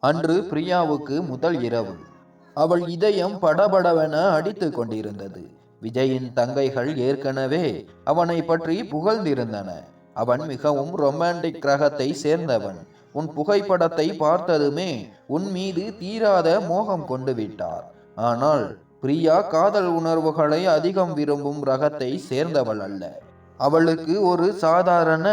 அன்று பிரியாவுக்கு முதல் இரவு. அவள் இதயம் படபடவென அடித்து கொண்டிருந்தது. விஜயின் தங்கைகள் ஏற்கனவே அவனை பற்றி புகழ்ந்திருந்தன. அவன் மிகவும் ரொமான்டிக் கிரகத்தை சேர்ந்தவன். உன் புகைப்படத்தை பார்த்ததுமே உன் மீது தீராத மோகம் கொண்டு விட்டார். ஆனால் பிரியா காதல் உணர்வுகளை அதிகம் விரும்பும் ரகத்தை சேர்ந்தவள் அல்ல. அவளுக்கு ஒரு சாதாரண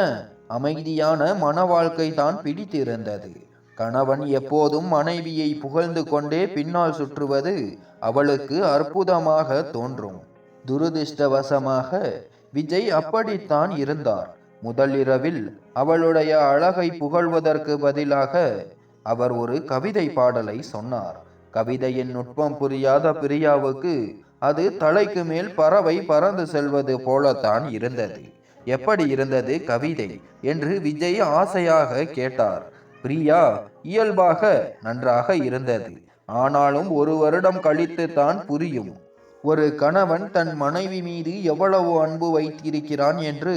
அமைதியான மன வாழ்க்கை தான் பிடித்திருந்தது. கணவன் எப்போதும் மனைவியை புகழ்ந்து கொண்டே பின்னால் சுற்றுவது அவளுக்கு அற்புதமாக தோன்றும். துரதிருஷ்டவசமாக விஜய் அப்படித்தான் இருந்தார். முதலிரவில் அவளுடைய அழகை புகழ்வதற்கு பதிலாக அவர் ஒரு கவிதை பாடலை சொன்னார். கவிதையின் நுட்பம் புரியாத பிரியாவுக்கு அது தலைக்கு மேல் பறவை பறந்து செல்வது போலத்தான் இருந்தது. எப்படி இருந்தது கவிதை? என்று விஜய் ஆசையாக கேட்டார். பிரியா இயல்பாக நன்றாக இருந்தது. ஆனாலும் ஒரு வருடம் கழித்து தான் புரியும். ஒரு கணவன் தன் மனைவி மீது எவ்வளவு அன்பு வைத்திருக்கிறான் என்று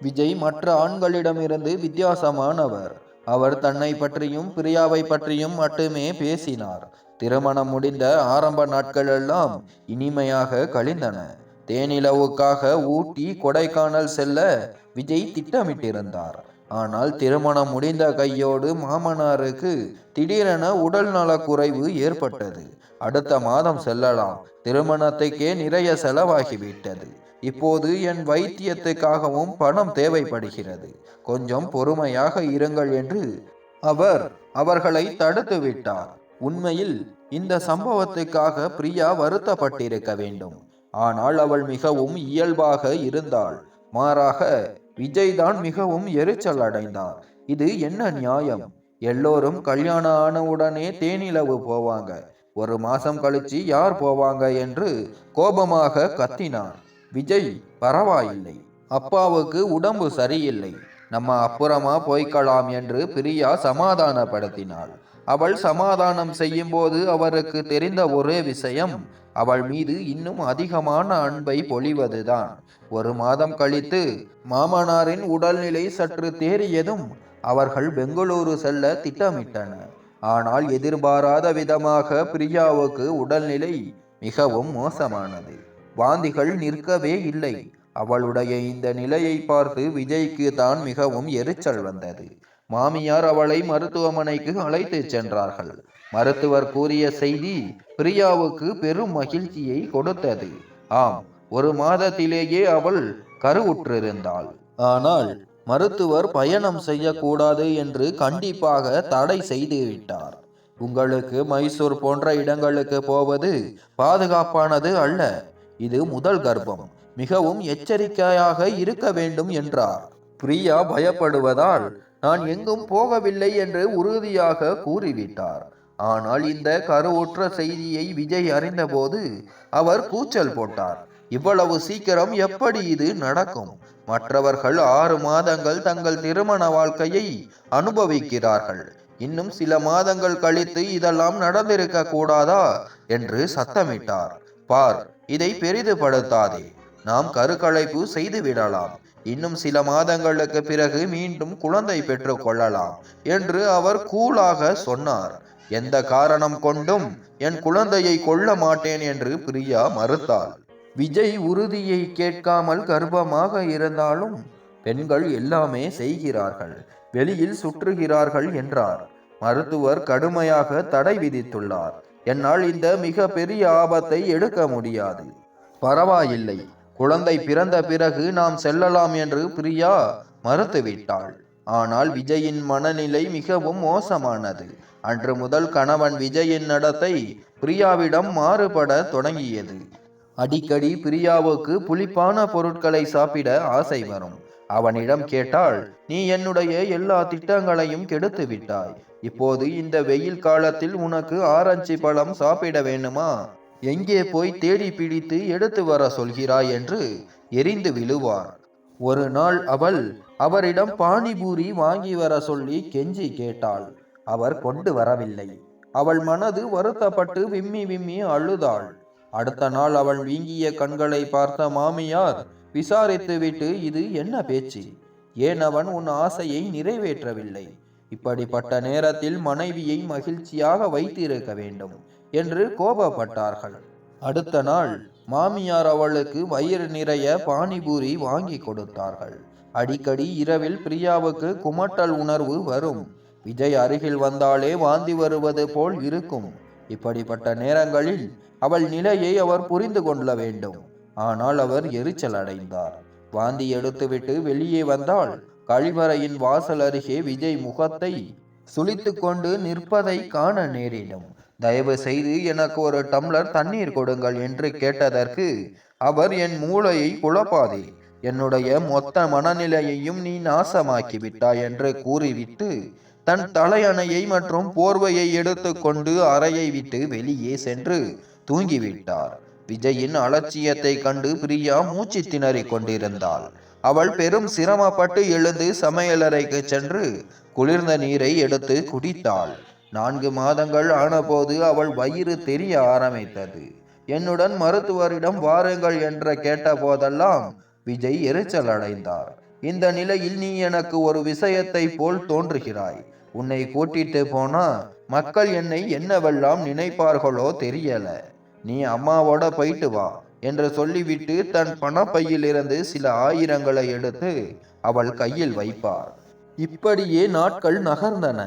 விஜய் மற்ற ஆண்களிடமிருந்து வித்தியாசமானவர். அவர் தன்னை பற்றியும் பிரியாவை பற்றியும் மட்டுமே பேசினார். திருமணம் முடிந்த ஆரம்ப நாட்களெல்லாம் இனிமையாக கழிந்தன. தேனிலவுக்காக ஊட்டி கொடைக்கானல் செல்ல விஜய் திட்டமிட்டிருந்தார். ஆனால் திருமணம் முடிந்த கையோடு மாமனாருக்கு திடீரென உடல் நலக்குறைவு ஏற்பட்டது. அடுத்த மாதம் செல்லலாம். திருமணத்துக்கே நிறைய செலவாகிவிட்டது. இப்போது என் வைத்தியத்துக்காகவும் பணம் தேவைப்படுகிறது. கொஞ்சம் பொறுமையாக இருங்கள் என்று அவர் அவர்களை தடுத்து விட்டார். உண்மையில் இந்த சம்பவத்துக்காக பிரியா வருத்தப்பட்டிருக்க வேண்டும். ஆனால் அவள் மிகவும் இயல்பாக இருந்தாள். மாறாக விஜய் தான் மிகவும் எரிச்சல் அடைந்தார் இது என்ன நியாயம்? எல்லோரும் கல்யாணம் ஆனவுடனே தேனிலவு போவாங்க. ஒரு மாசம் கழிச்சு யார் போவாங்க என்று கோபமாக கத்தினார் விஜய் பரவாயில்லை. அப்பாவுக்கு உடம்பு சரியில்லை. நம்ம அப்புறமா போய்க்கலாம் என்று பிரியா சமாதானப்படுத்தினாள். அவள் சமாதானம் செய்யும்போது அவருக்கு தெரிந்த ஒரே விஷயம் அவள் மீது இன்னும் அதிகமான அன்பை பொழிவதுதான். ஒரு மாதம் கழித்து மாமனாரின் உடல்நிலை சற்று தேறியதும் அவர்கள் பெங்களூரு செல்ல திட்டமிட்டனர் ஆனால் எதிர்பாராத விதமாக பிரியாவுக்கு உடல்நிலை மிகவும் மோசமானது. வாந்திகள் நிற்கவே இல்லை. அவளுடைய இந்த நிலையை பார்த்து விஜய்க்கு தான் மிகவும் எரிச்சல் வந்தது. மாமியார் அவளை மருத்துவமனைக்கு அழைத்து சென்றார்கள். மருத்துவர் கூறிய செய்தி பிரியாவுக்கு பெரும் மகிழ்ச்சியை கொடுத்தது. ஆம் ஒரு மாதத்திலேயே அவள் கருவுற்றிருந்தாள். ஆனால் மருத்துவர் பயணம் செய்யக்கூடாது என்று கண்டிப்பாக தடை செய்துவிட்டார் உங்களுக்கு மைசூர் போன்ற இடங்களுக்கு போவது பாதுகாப்பானது அல்ல. இது முதல் கர்ப்பம். மிகவும் எச்சரிக்கையாக இருக்க வேண்டும் என்றார். பிரியா பயப்படுவதால் நான் எங்கும் போகவில்லை என்று உறுதியாக கூறிவிட்டார். ஆனால் இந்த கருவுற்ற செய்தியை விஜய் அறிந்தபோது அவர் கூச்சல் போட்டார். இவ்வளவு சீக்கிரம் எப்படி இது நடக்கும்? மற்றவர்கள் ஆறு மாதங்கள் தங்கள் திருமண வாழ்க்கையை அனுபவிக்கிறார்கள். இன்னும் சில மாதங்கள் கழித்து இதெல்லாம் நடந்திருக்க கூடாதா? என்று சத்தமிட்டார். பார் இதை பெரிதுபடுத்தாதே. நாம் கருக்கலைப்பு செய்து விடலாம் இன்னும் சில மாதங்களுக்கு பிறகு மீண்டும் குழந்தை பெற்று கொள்ளலாம் என்று அவர் கூலாக சொன்னார். எந்த காரணம் கொண்டும் என் குழந்தையை கொள்ள மாட்டேன் என்று பிரியா மறுத்தாள். விஜய் உறுதியை கேட்காமல் கர்ப்பமாக இருந்தாலும் பெண்கள் எல்லாமே செய்கிறார்கள் வெளியில் சுற்றுகிறார்கள் என்றார். மருத்துவர் கடுமையாக தடை விதித்துள்ளார். என்னால் இந்த மிக பெரிய ஆபத்தை எடுக்க முடியாது. பரவாயில்லை குழந்தை பிறந்த பிறகு நாம் செல்லலாம் என்று பிரியா மறுத்துவிட்டாள். ஆனால் விஜயின் மனநிலை மிகவும் மோசமானது. அன்று முதல் கணவன் விஜயின் நடத்தை பிரியாவிடம் மாறுபட தொடங்கியது. அடிக்கடி பிரியாவுக்கு புளிப்பான பொருட்களை சாப்பிட ஆசை வரும். அவனிடம் கேட்டால் நீ என்னுடைய எல்லா திட்டங்களையும் கெடுத்து விட்டாய். இப்போது இந்த வெயில் காலத்தில் உனக்கு ஆரஞ்சு பழம் சாப்பிட வேண்டுமா? எங்கே போய் தேடி பிடித்து எடுத்து வர சொல்கிறாய் என்று எரிந்து விழுவார். ஒரு நாள் அவள் அவரிடம் பானிபூரி வாங்கி வர சொல்லி கெஞ்சி கேட்டாள். அவர் கொண்டு வரவில்லை. அவள் மனது வருத்தப்பட்டு விம்மி விம்மி அழுதாள். அடுத்த நாள் அவள் வீங்கிய கண்களை பார்த்த மாமியார் விசாரித்துவிட்டு இது என்ன பேச்சு? ஏன் அவன் உன் ஆசையை நிறைவேற்றவில்லை? இப்படிப்பட்ட நேரத்தில் மனைவியை மகிழ்ச்சியாக வைத்திருக்க வேண்டும். என்று கோபப்பட்டார்கள். அடுத்த நாள் மாமியார் அவளுக்கு வயிறு நிறைய பானிபூரி வாங்கி கொடுத்தார்கள். அடிக்கடி இரவில் பிரியாவுக்கு குமட்டல் உணர்வு வரும். விஜய் அருகில் வந்தாலே வாந்தி வருவது போல் இருக்கும். இப்படிப்பட்ட நேரங்களில் அவள் நிலையை அவர் புரிந்து கொள்ள வேண்டும். ஆனால் அவர் எரிச்சல் அடைந்தார். வாந்தி எடுத்துவிட்டு வெளியே வந்தால் கழிவறையின் வாசல் அருகே விஜய் முகத்தை சுளித்துக் கொண்டு நிற்பதை காண நேரிடும். தயவு செய்து எனக்கு ஒரு டம்ளர் தண்ணீர் கொடுங்கள் என்று கேட்டதற்கு அவர் என் மூளையை குழப்பாதே. என்னுடைய மொத்த மனநிலையையும் நீ நாசமாக்கி விட்டாய் என்று கூறிவிட்டு தன் தலையணையை மற்றும் போர்வையை எடுத்துக்கொண்டு அறையை விட்டு வெளியே சென்று தூங்கிவிட்டார். விஜயின் அலட்சியத்தை கண்டு பிரியா மூச்சு திணறிக் கொண்டிருந்தாள். அவள் பெரும் சிரமப்பட்டு எழுந்து சமையலறைக்கு சென்று குளிர்ந்த நீரை எடுத்து குடித்தாள். நான்கு மாதங்கள் ஆனபோது அவள் வயிறு தெரிய ஆரம்பித்தது. என்னுடன் மருத்துவரிடம் வாருங்கள் என்று கேட்ட போதெல்லாம் விஜய் எரிச்சல் அடைந்தார். இந்த நிலையில் நீ எனக்கு ஒரு விஷயத்தை போல் தோன்றுகிறாய். உன்னை கூட்டிட்டு போனா மக்கள் என்னை என்னவெல்லாம் நினைப்பார்களோ தெரியல. நீ அம்மாவோட போயிட்டு வா என்று சொல்லிவிட்டு தன் பணப்பையிலிருந்து சில ஆயிரங்களை எடுத்து அவள் கையில் வைப்பார். இப்படியே நாட்கள் நகர்ந்தன.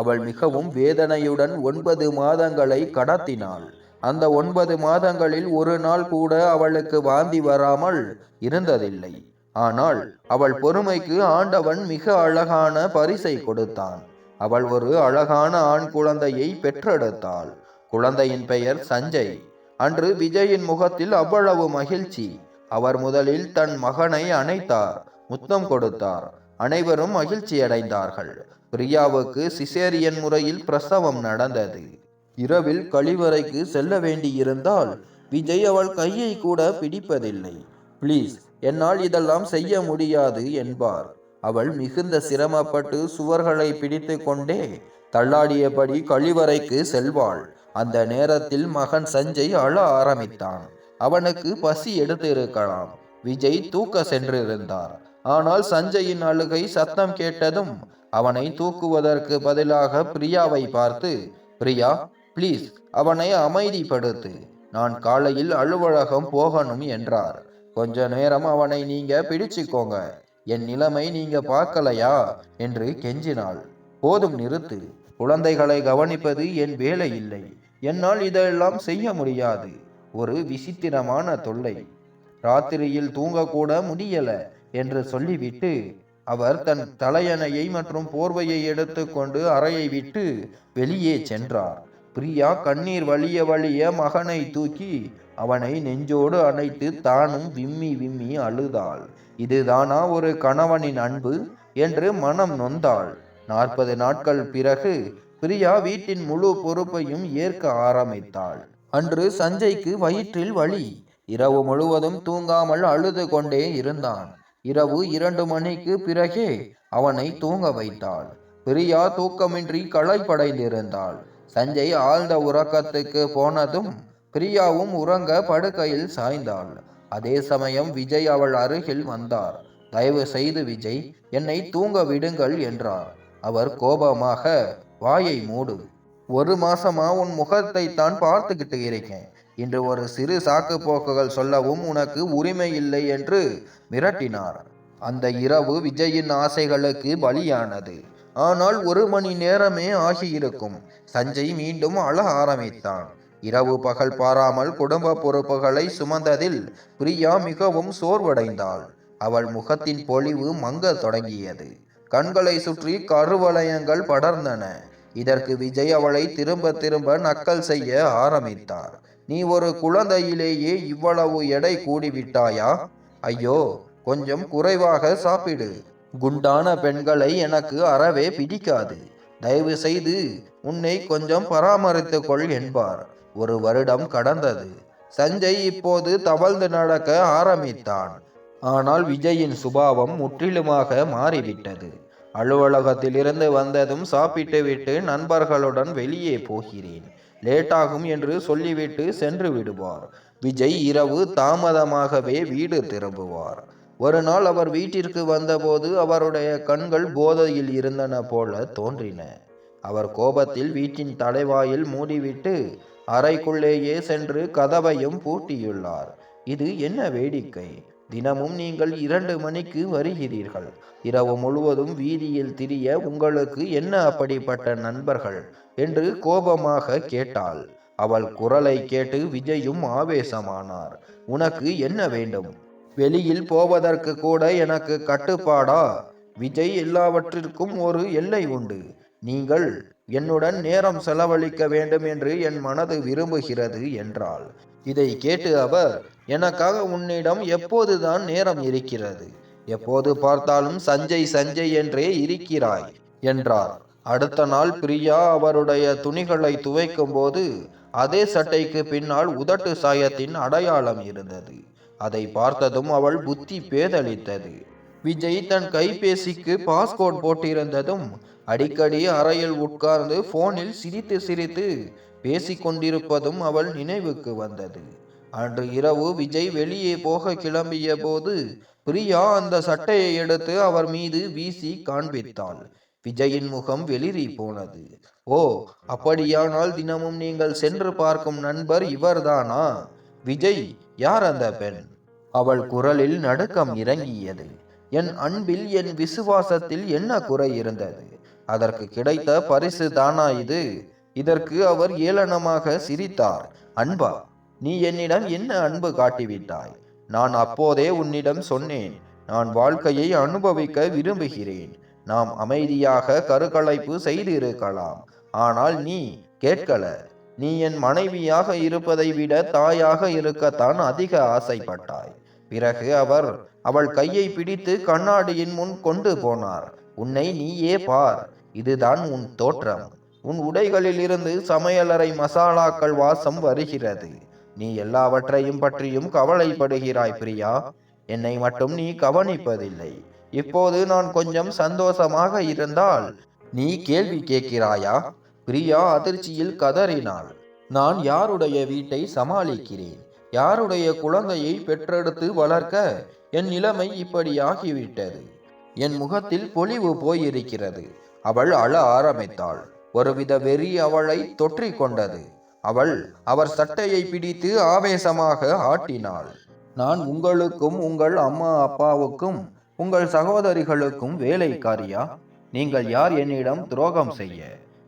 அவள் மிகவும் வேதனையுடன் ஒன்பது மாதங்களை கடத்தினாள். அந்த ஒன்பது மாதங்களில் ஒரு நாள் கூட அவளுக்கு வாந்தி வராமல் இருந்ததில்லை. ஆனால் அவள் பொறுமைக்கு ஆண்டவன் மிக அழகான பரிசை கொடுத்தான். அவள் ஒரு அழகான ஆண் குழந்தையை பெற்றெடுத்தாள். குழந்தையின் பெயர் சஞ்சய். அன்று விஜயின் முகத்தில் அவ்வளவு மகிழ்ச்சி. அவர் முதலில் தன் மகனை அணைத்தார் முத்தம் கொடுத்தார். அனைவரும் மகிழ்ச்சி அடைந்தார்கள் பிரியாவுக்கு சிசேரியன் முறையில் பிரசவம் நடந்தது. இரவில் கழிவறைக்கு செல்ல வேண்டியிருந்தால் விஜய் அவள் கையை கூட பிடிப்பதில்லை. ப்ளீஸ் என்னால் இதெல்லாம் செய்ய முடியாது என்பார். அவள் மிகுந்த சிரமப்பட்டு சுவர்களை பிடித்து கொண்டே தள்ளாடியபடி கழிவறைக்கு செல்வாள். அந்த நேரத்தில் மகன் சஞ்சய் அழ ஆரம்பித்தான். அவனுக்கு பசி எடுத்திருக்கலாம். விஜய் தூக்க சென்றிருந்தார். ஆனால் சஞ்சயின் அழுகை சத்தம் கேட்டதும் அவனை தூக்குவதற்கு பதிலாக பிரியாவை பார்த்து பிரியா ப்ளீஸ் அவனை அமைதிப்படுத்து. நான் காலையில் அலுவலகம் போகணும் என்றார். கொஞ்ச நேரம் அவனை நீங்க பிடிச்சுக்கோங்க. என் நிலைமை நீங்க பார்க்கலையா? என்று கெஞ்சினாள். போதும் நிறுத்து. குழந்தைகளை கவனிப்பது என் வேலை இல்லை என்னால் இதெல்லாம் செய்ய முடியாது. ஒரு விசித்திரமான தொல்லை. ராத்திரியில் தூங்கக்கூட முடியல. என்று சொல்லிவிட்டு அவர் தன் தலையணையை மற்றும் போர்வையை எடுத்துக்கொண்டு அறையை விட்டு வெளியே சென்றார். பிரியா கண்ணீர் வலிய வலிய மகனை தூக்கி அவனை நெஞ்சோடு அணைத்து தானும் விம்மி விம்மி அழுதாள். இதுதானா ஒரு கணவனின் அன்பு? என்று மனம் நொந்தாள். நாற்பது நாட்கள் பிறகு பிரியா வீட்டின் முழு பொறுப்பையும் ஏற்க ஆரம்பித்தாள். அன்று சஞ்சய்க்கு வயிற்றில் வலி. இரவு முழுவதும் தூங்காமல் அழுது கொண்டே இருந்தான். இரவு இரண்டு மணிக்கு பிறகே அவனை தூங்க வைத்தாள். பிரியா தூக்கமின்றி களைப்படைந்திருந்தாள். சஞ்சய் ஆழ்ந்த உறக்கத்துக்கு போனதும் பிரியாவும் உறங்க படுக்கையில் சாய்ந்தாள். அதே சமயம் விஜய் அவள் அருகில் வந்தார். தயவு செய்து விஜய் என்னை தூங்க விடுங்கள் என்றார். அவர் கோபமாக வாயை மூடு. ஒரு மாசமா உன் முகத்தை தான் பார்த்துக்கிட்டு இருக்கேன். இன்று ஒரு சிறு சாக்கு போக்குகள் சொல்லவும் உனக்கு உரிமை இல்லை என்று மிரட்டினார். அந்த இரவு விஜயின் ஆசைகளுக்கு பலியானது. ஆனால் ஒரு மணி நேரமே ஆகியிருக்கும். சஞ்சய் மீண்டும் அழ ஆரம்பித்தான். இரவு பகல் பாராமல் குடும்ப பொறுப்புகளை சுமந்ததில் பிரியா மிகவும் சோர்வடைந்தாள். அவள் முகத்தின் பொலிவு மங்க தொடங்கியது. கண்களை சுற்றி கருவளையங்கள் படர்ந்தன. இதற்கு விஜய் அவளை திரும்ப திரும்ப நக்கல் செய்ய ஆரம்பித்தார். நீ ஒரு குழந்தையிலேயே இவ்வளவு எடை கூடிவிட்டாயா? ஐயோ கொஞ்சம் குறைவாக சாப்பிடு. குண்டான பெண்களை எனக்கு அறவே பிடிக்காது. தயவு செய்து உன்னை கொஞ்சம் பராமரித்துக் கொள் என்பார். ஒரு வருடம் கடந்தது. சஞ்சய் இப்போது தவழ்ந்து நடக்க ஆரம்பித்தான். ஆனால் விஜயின் சுபாவம் முற்றிலுமாக மாறிவிட்டது. அலுவலகத்திலிருந்து வந்ததும் சாப்பிட்டுவிட்டு நண்பர்களுடன் வெளியே போகிறேன். லேட்டாகும் என்று சொல்லிவிட்டு சென்று விடுவார். விஜய் இரவு தாமதமாகவே வீடு திரும்புவார். ஒரு நாள் அவர் வீட்டிற்கு வந்தபோது அவருடைய கண்கள் போதையில் இருந்தன போல தோன்றின. அவர் கோபத்தில் வீட்டின் தலைவாயில் மூடிவிட்டு அறைக்குள்ளேயே சென்று கதவையும் பூட்டியுள்ளார். இது என்ன வேடிக்கை? தினமும் நீங்கள் இரண்டு மணிக்கு வருகிறீர்கள். இரவு முழுவதும் வீதியில் திரிய உங்களுக்கு என்ன அப்படிப்பட்ட நண்பர்கள்? என்று கோபமாக கேட்டாள். அவள் குரலை கேட்டு விஜயும் ஆவேசமானார். உனக்கு என்ன வேண்டும்? வெளியில் போவதற்கு கூட எனக்கு கட்டுப்பாடா? விஜய் எல்லாவற்றிற்கும் ஒரு எல்லை உண்டு. நீங்கள் என்னுடன் நேரம் செலவழிக்க வேண்டும் என்று என் மனது விரும்புகிறது என்றாள். இதை கேட்டு அவர் எனக்காக உன்னிடம் எப்போதுதான் நேரம் இருக்கிறது. எப்போது பார்த்தாலும் சஞ்சய் சஞ்சய் என்றே இருக்கிறாய் என்றார். அடுத்த நாள் பிரியா அவருடைய துணிகளை துவைக்கும் போது அதே சட்டைக்கு பின்னால் உதட்டு சாயத்தின் அடையாளம் இருந்தது. அதை பார்த்ததும் அவள் புத்தி பேதளித்தது. விஜய் தன் கைபேசிக்கு பாஸ்போர்ட் போட்டிருந்ததும் அடிக்கடி அறையில் உட்கார்ந்து போனில் சிரித்து சிரித்து பேசிக்கொண்டிருப்பதும் அவள் நினைவுக்கு வந்தது. அன்று இரவு விஜய் வெளியே போக கிளம்பிய போது பிரியா அந்த சட்டையை எடுத்து அவர் மீது வீசி காண்பித்தாள். விஜயின் முகம் வெளிரி போனது. ஓ அப்படியானால் தினமும் நீங்கள் சென்று பார்க்கும் நண்பர் இவர்தானா? விஜய் யார் அந்த பெண் அவள் குரலில் நடுக்கம் இறங்கியது. என் அன்பில் என் விசுவாசத்தில் என்ன குறை இருந்தது? அதற்கு கிடைத்த பரிசு தானா இது? இதற்கு அவர் ஏளனமாக சிரித்தார். அன்பா நீ என்னிடம் என்ன அன்பு காட்டிவிட்டாய்? நான் அப்போதே உன்னிடம் சொன்னேன் நான் வாழ்க்கையை அனுபவிக்க விரும்புகிறேன். நாம் அமைதியாக கருக்கலைப்பு செய்திருக்கலாம். ஆனால் நீ கேட்கல. நீ என் மனைவியாக இருப்பதை விட தாயாக இருக்கத்தான் அதிக ஆசைப்பட்டாய். பிறகு அவர் அவள் கையை பிடித்து கண்ணாடியின் முன் கொண்டு போனார். உன்னை நீயே பார். இதுதான் உன் தோற்றம். உன் உடைகளில் இருந்து சமையலறை மசாலாக்கள் வாசம் வருகிறது. நீ எல்லாவற்றையும் பற்றியும் கவலைப்படுகிறாய் பிரியா. என்னை மட்டும் நீ கவனிப்பதில்லை. இப்போது நான் கொஞ்சம் சந்தோஷமாக இருந்தால் நீ கேள்வி கேட்கிறாயா? பிரியா அதிர்ச்சியில் கதறினாள். நான் யாருடைய வீட்டை சமாளிக்கிறேன்? யாருடைய குழந்தையை பெற்றெடுத்து வளர்க்க என் நிலைமை இப்படி ஆகிவிட்டது என் முகத்தில் பொலிவு போயிருக்கிறது. அவள் அழ ஆரம்பித்தாள். ஒருவித வெறி அவளை தொற்றிக்கொண்டது. அவள் அவர் சட்டையை பிடித்து ஆவேசமாக ஆட்டினாள். நான் உங்களுக்கும் உங்கள் அம்மா அப்பாவுக்கும் உங்கள் சகோதரிகளுக்கும் வேலைக்காரியா? நீங்கள் யார் என்னிடம் துரோகம் செய்ய?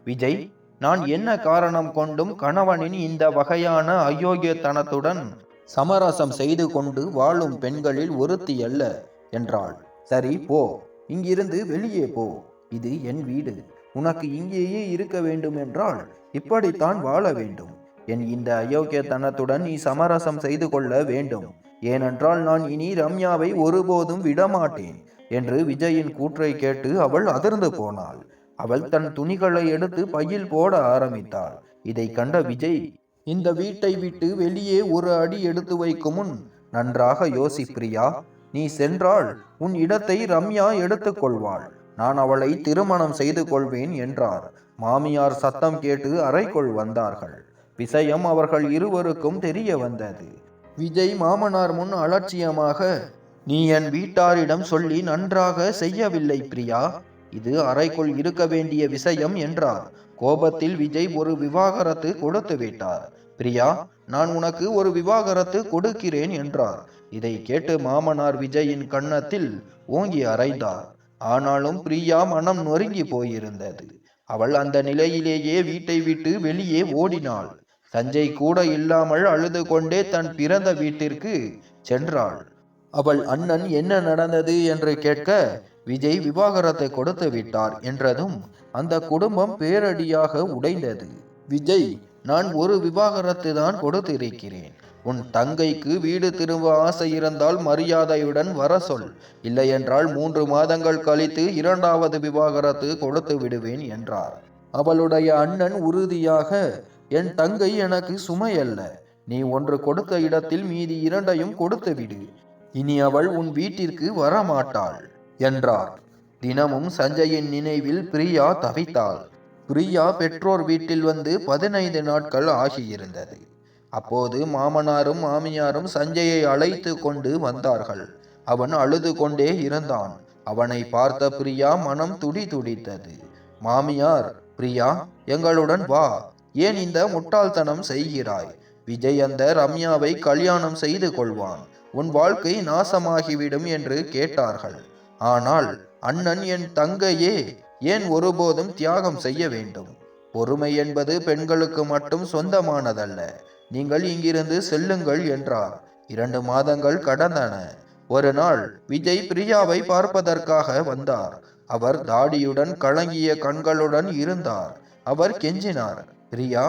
விஜய் நான் என்ன காரணம் கொண்டும் கணவனின் இந்த வகையான அயோக்கியத்தனத்துடன் சமரசம் செய்து கொண்டு வாழும் பெண்களில் ஒருத்தி அல்ல? என்றாள். சரி போ. இங்கிருந்து வெளியே போ. இது என் வீடு. உனக்கு இங்கேயே இருக்க வேண்டும் என்றால் இப்படித்தான் வாழ வேண்டும். என் இந்த அயோக்கியத்தனத்துடன் நீ சமரசம் செய்து கொள்ள வேண்டும். ஏனென்றால் நான் இனி ரம்யாவை ஒருபோதும் விடமாட்டேன் என்று விஜயின் கூற்றை கேட்டு அவள் அதிர்ந்து போனாள். அவள் தன் துணிகளை எடுத்து பையில் போட ஆரம்பித்தாள். இதை கண்ட விஜய் இந்த வீட்டை விட்டு வெளியே ஒரு அடி எடுத்து வைக்கும் முன் நன்றாக யோசி பிரியா. நீ சென்றால் உன் இடத்தை ரம்யா எடுத்துக்கொள்வாள் நான் அவளை திருமணம் செய்து கொள்வேன் என்றார். மாமியார் சத்தம் கேட்டு அறைக்குள் வந்தார்கள். விஷயம் அவர்கள் இருவருக்கும் தெரிய வந்தது. விஜய் மாமனார் முன் அலட்சியமாக நீ என் வீட்டாரிடம் சொல்லி நன்றாக செய்யவில்லை பிரியா. இது அறைக்குள் இருக்க வேண்டிய விஷயம் என்றார். கோபத்தில் விஜய் ஒரு விவாகரத்து கொடுத்து விட்டார். பிரியா நான் உனக்கு ஒரு விவாகரத்து கொடுக்கிறேன் என்றார். இதை கேட்டு மாமனார் விஜயின் கன்னத்தில் ஓங்கி அறைந்தார். ஆனாலும் பிரியா மனம் நொறுங்கி போயிருந்தது. அவள் அந்த நிலையிலேயே வீட்டை விட்டு வெளியே ஓடினாள். சஞ்சய் கூட இல்லாமல் அழுது கொண்டே தன் பிறந்த வீட்டிற்கு சென்றாள். அவள் அண்ணன் என்ன நடந்தது? என்று கேட்க விஜய் விவாகரத்தை கொடுத்து விட்டார் என்றதும் அந்த குடும்பம் பேரடியாக உடைந்தது. விஜய் நான் ஒரு விவாகரத்து தான் கொடுத்திருக்கிறேன். உன் தங்கைக்கு வீடு திரும்ப ஆசை இருந்தால் மரியாதையுடன் வர சொல். இல்லையென்றால் மூன்று மாதங்கள் கழித்து இரண்டாவது விவாகரத்து கொடுத்து விடுவேன் என்றார். அவளுடைய அண்ணன் உறுதியாக என் தங்கை எனக்கு சுமை அல்ல. நீ ஒன்று கொடுத்த இடத்தில் மீதி இரண்டையும் கொடுத்து விடு. இனி அவள் உன் வீட்டிற்கு வரமாட்டாள் என்றார். தினமும் சஞ்சயின் நினைவில் பிரியா தவித்தாள். பிரியா பெற்றோர் வீட்டில் வந்து பதினைந்து நாட்கள் ஆகியிருந்தது. அப்போது மாமனாரும் மாமியாரும் சஞ்சயை அழைத்து கொண்டு வந்தார்கள். அவன் அழுது கொண்டே இருந்தான். அவனை பார்த்த பிரியா மனம் துடி துடித்தது. மாமியார் பிரியா எங்களுடன் வா. ஏன் இந்த முட்டாள்தனம் செய்கிறாய்? விஜய் அந்த ரம்யாவை கல்யாணம் செய்து கொள்வான். உன் வாழ்க்கை நாசமாகிவிடும் என்று கேட்டார்கள். ஆனால் அண்ணன் என் தங்கையே ஏன் ஒருபோதும் தியாகம் செய்ய வேண்டும்? பொறுமை என்பது பெண்களுக்கு மட்டும் சொந்தமானதல்ல. நீங்கள் இங்கிருந்து செல்லுங்கள் என்றார். இரண்டு மாதங்கள் கடந்தன. ஒரு நாள் விஜய் பிரியாவை பார்ப்பதற்காக வந்தார். அவர் தாடியுடன் கலங்கிய கண்களுடன் இருந்தார். அவர் கெஞ்சினார் பிரியா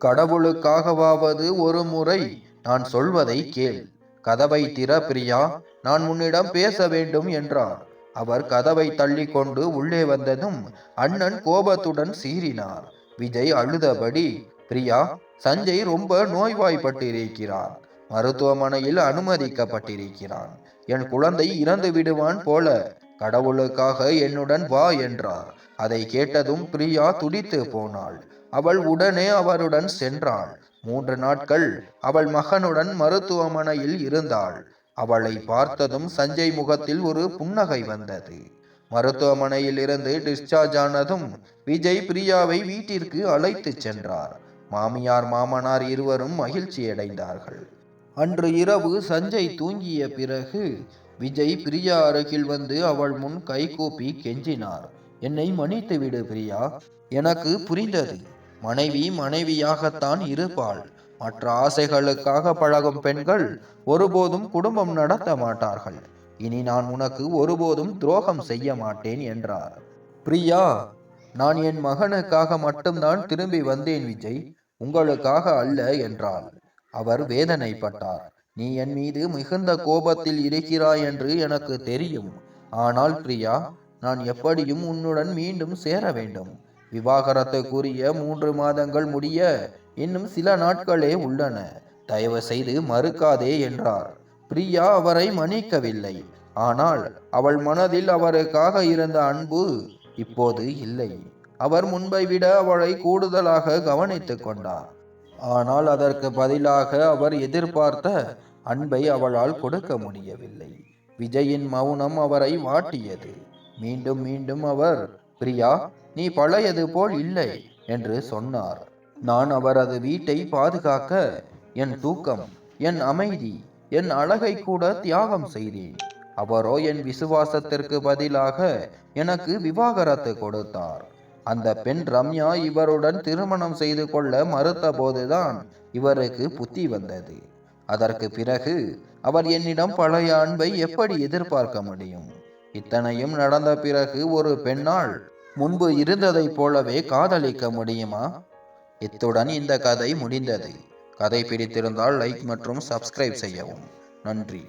கடவுளுக்காகவாவது ஒரு முறை நான் சொல்வதை கேள். கதவை திற பிரியா நான் உன்னிடம் பேச வேண்டும் என்றார். அவர் கதவை தள்ளி கொண்டு உள்ளே வந்ததும் அண்ணன் கோபத்துடன் சீறினார். விஜய் அழுதபடி பிரியா சஞ்சய் ரொம்ப நோய்வாய்ப்பட்டிருக்கிறான். மருத்துவமனையில் அனுமதிக்கப்பட்டிருக்கிறான். என் குழந்தை இறந்து விடுவான் போல. கடவுளுக்காக என்னுடன் வா என்றார். அதை கேட்டதும் பிரியா துடித்து போனாள். அவள் உடனே அவருடன் சென்றாள். மூன்று நாட்கள் அவள் மகனுடன் மருத்துவமனையில் இருந்தாள். அவளை பார்த்ததும் சஞ்சய் முகத்தில் ஒரு புன்னகை வந்தது. மருத்துவமனையில் இருந்து டிஸ்சார்ஜ் ஆனதும் விஜய் பிரியாவை வீட்டிற்கு அழைத்து சென்றார். மாமியார் மாமனார் இருவரும் மகிழ்ச்சியடைந்தார்கள். அன்று இரவு சஞ்சய் தூங்கிய பிறகு விஜய் பிரியா அருகில் வந்து அவள் முன் கைகூப்பி கெஞ்சினார். என்னை மன்னித்து விடு பிரியா. எனக்கு புரிந்தது. மனைவி மனைவியாகத்தான் இருப்பாள். மற்ற ஆசைகளுக்காக பழகும் பெண்கள் ஒருபோதும் குடும்பம் நடத்த மாட்டார்கள். இனி நான் உனக்கு ஒருபோதும் துரோகம் செய்ய மாட்டேன் என்றார். பிரியா நான் என் மகனுக்காக மட்டும்தான் திரும்பி வந்தேன் விஜய். உங்களுக்காக அல்ல என்றாள். அவர் வேதனைப்பட்டார். நீ என் மீது மிகுந்த கோபத்தில் இருக்கிறாய் என்று எனக்கு தெரியும். ஆனால் பிரியா நான் எப்படியும் உன்னுடன் மீண்டும் சேர வேண்டும். விவாகரத்துக்குரிய மூன்று மாதங்கள் முடிய இன்னும் சில நாட்களே உள்ளன. தயவு செய்து மறுக்காதே என்றார். பிரியா அவரை மன்னிக்கவில்லை. ஆனால் அவள் மனதில் அவருக்காக இருந்த அன்பு இப்போது இல்லை. அவர் முன்பை விட அவளை கூடுதலாக கவனித்துக் கொண்டார். ஆனால் அதற்கு பதிலாக அவர் எதிர்பார்த்த அன்பை அவளால் கொடுக்க முடியவில்லை. விஜயின் மௌனம் அவரை வாட்டியது. மீண்டும் மீண்டும் அவர் பிரியா நீ பழையது போல் இல்லை என்று சொன்னார். நான் அவரது வீட்டை பாதுகாக்க என் தூக்கம் என் அமைதி என் அழகை கூட தியாகம் செய்தேன். அவரோ என் விசுவாசத்திற்கு பதிலாக எனக்கு விவாகரத்து கொடுத்தார். அந்த பெண் ரம்யா இவருடன் திருமணம் செய்து கொள்ள மறுத்த போதுதான் இவருக்கு புத்தி வந்தது. அதற்கு பிறகு அவர் என்னிடம் பழைய அன்பை எப்படி எதிர்பார்க்க முடியும்? இத்தனையும் நடந்த பிறகு ஒரு பெண்ணால் முன்பு இருந்ததைப் போலவே காதலிக்க முடியுமா? இத்துடன் இந்த கதை முடிந்தது. கதை பிடித்திருந்தால் லைக் மற்றும் சப்ஸ்கிரைப் செய்யவும். நன்றி.